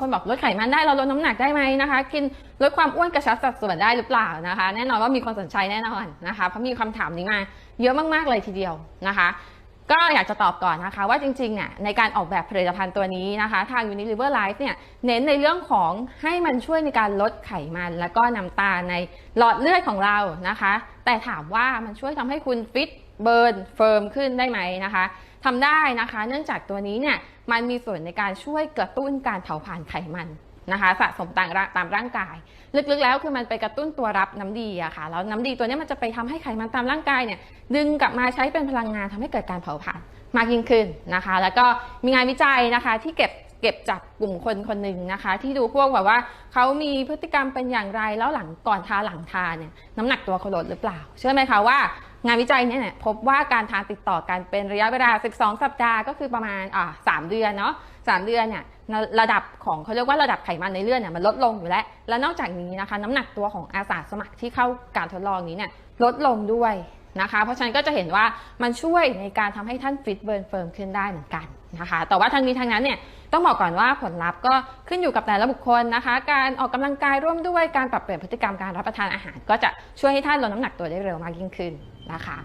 คนบอกลดไขมันได้เราลดน้ำหนักได้ไหมนะคะ กินลดความอ้วนกระชับสัดส่วนได้หรือเปล่านะคะ แน่นอนว่ามีคนสนใจแน่นอนนะคะ เพราะมีคำถามนี้มาเยอะมากๆเลยทีเดียวนะคะ ก็อยากจะตอบก่อนนะคะ ว่าจริงๆเนี่ยในการออกแบบผลิตภัณฑ์ตัวนี้นะคะ ทาง Unilever Life เนี่ยเน้นในเรื่องของให้มันช่วยในการลดไขมัน แล้วก็น้ำตาลในหลอดเลือดของเรานะคะ แต่ถามว่ามันช่วยทำให้คุณฟิตเบิร์นเฟิร์มขึ้นได้ไหมนะคะ ทำได้นะคะ เนื่องจากตัวนี้เนี่ยมันมีส่วนในการช่วยกระตุ้นการเผาผลาญไขมันนะคะสะสมตามร่างตามร่างกาย ลึกๆ แล้วคือมันไปกระตุ้นตัวรับน้ำดีอะค่ะแล้วน้ำดีตัวนี้มันจะไปทำให้ไขมันตามร่างกายเนี่ยดึงกลับมาใช้เป็นพลังงานทำให้เกิดการเผาผลาญมากยิ่งขึ้นนะคะ แล้วก็มีงานวิจัยนะคะที่เก็บเก็บจากกลุ่มคนคนหนึ่งนะคะ ที่ดูพวกแบบว่าเขามีพฤติกรรมเป็นอย่างไรแล้วหลังก่อนทาหลังทาเนี่ยน้ำหนักตัวเขาลดหรือเปล่า เชื่อไหมคะว่า งานวิจัยเนี่ยพบว่าการทานติดต่อกันเป็นระยะเวลา 12 สัปดาห์ก็คือประมาณอ่าสามเดือนเนาะสามเดือนเนี่ยระดับของเขาเรียกว่าระดับไขมันในเลือดเนี่ยมันลดลงอยู่แล้ว และนอกจากนี้นะคะ น้ำหนักตัวของอาสาสมัครที่เข้าการทดลองนี้เนี่ยลดลงด้วยนะคะ เพราะฉะนั้นก็จะเห็นว่ามันช่วยในการทำให้ท่านฟิตเบิร์นเฟิร์มขึ้นได้เหมือนกันนะคะ แต่ว่าทั้งนี้ทั้งนั้นเนี่ยต้องบอกก่อนว่าผลลัพธ์ก็ขึ้นอยู่กับแต่ละบุคคลนะคะ การออกกำลังกายร่วมด้วยการปรับเปลี่ยนพฤติกรรมการรับประทานอาหาร ก็จะช่วยให้ท่านลดน้ำหนักตัวได้เร็วมากยิ่งขึ้น นะคะ